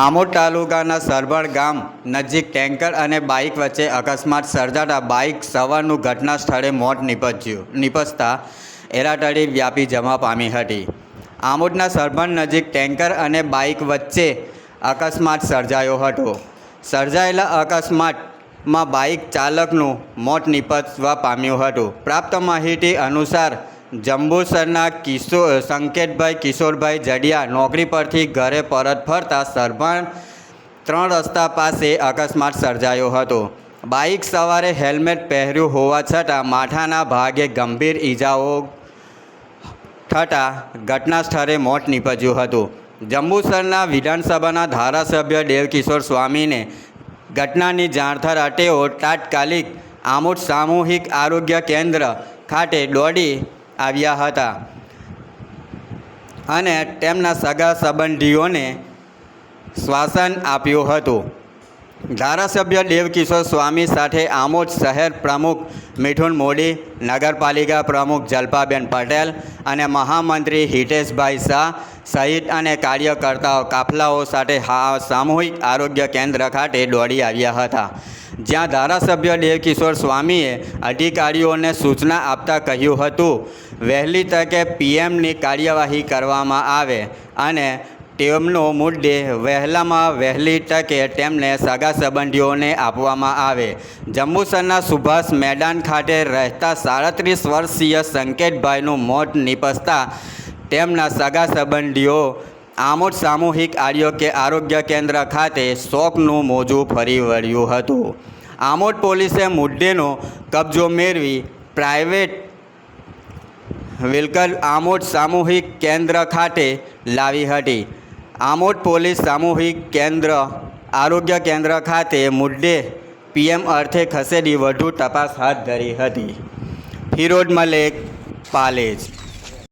આમોદ તાલુકાના સરભણ ગામ નજીક ટેન્કર અને બાઇક વચ્ચે અકસ્માત સર્જાતા બાઇક સવારનું ઘટના સ્થળે મોત નીપજ્યું. નિપજતા એરાટડી વ્યાપી જમા પામી હતી. આમોદના સરભણ નજીક ટેન્કર અને બાઇક વચ્ચે અકસ્માત સર્જાયો હતો. સર્જાયેલા અકસ્માતમાં બાઇક ચાલકનું મોત નીપજવા પામ્યું હતું. પ્રાપ્ત માહિતી અનુસાર જંબુસરના કિશોર સંકેતભાઈ કિશોરભાઈ જડિયા નોકરી પરથી ઘરે પરત ફરતા સરભણ ત્રણ રસ્તા પાસે અકસ્માત સર્જાયો હતો. બાઇક સવારે હેલ્મેટ પહેર્યું હોવા છતાં માથાના ભાગે ગંભીર ઈજાઓ થતાં ઘટના સ્થળે મોત નીપજ્યું હતું. જંબુસરના વિધાનસભાના ધારાસભ્ય દેવકિશોર સ્વામીને ઘટનાની જાણ થતાં તેઓ તાત્કાલિક આમોદ સામૂહિક આરોગ્ય કેન્દ્ર ખાતે દોડી આવ્યા હતા. અને તેમના સગા સંબંધીઓને શ્વાસન આપ્યું હતું. ધારાસભ્ય દેવકિશોર સ્વામી સાથે આમોદ શહેર પ્રમુખ મિઠુન મોડી નગરપાલિકા પ્રમુખ જલ્પાબેન પટેલ અને મહામંત્રી હિતેશભાઈ શાહ સહિત અને કાર્યકર્તાઓ કાફલાઓ સાથે સામૂહિક આરોગ્ય કેન્દ્ર ખાતે દોડી આવ્યા હતા. જ્યાં ધારાસભ્ય દેવકિશોર સ્વામીએ અધિકારીઓને સૂચના આપતા કહ્યું હતું વહેલી તકે પીએમની કાર્યવાહી કરવામાં આવે અને તેમનો મુદ્દે વહેલામાં વહેલી તકે તેમને સગા સંબંધીઓને આપવામાં આવે. જંબુસરના સુભાષ મેદાન ખાતે રહેતા સાડત્રીસ વર્ષીય સંકેતભાઈનું મોત નિપજતા તેમના સગા સંબંધીઓ આમોદ સામૂહિક આરોગ્ય આરોગ્ય કેન્દ્ર ખાતે શોકનું મોજું ફરી વળ્યું હતું. આમોદ પોલીસે મુદ્દેનો કબજો મેળવી પ્રાઇવેટ વિલકર આમોદ સામૂહિક કેન્દ્ર ખાતે લાવી હતી. આમોદ પોલીસ સામૂહિક કેન્દ્ર આરોગ્ય કેન્દ્ર ખાતે મુદ્દે પીએમ અર્થે ખસેડી વધુ તપાસ હાથ ધરી હતી. ફિરોજ મલેક, પાલેજ.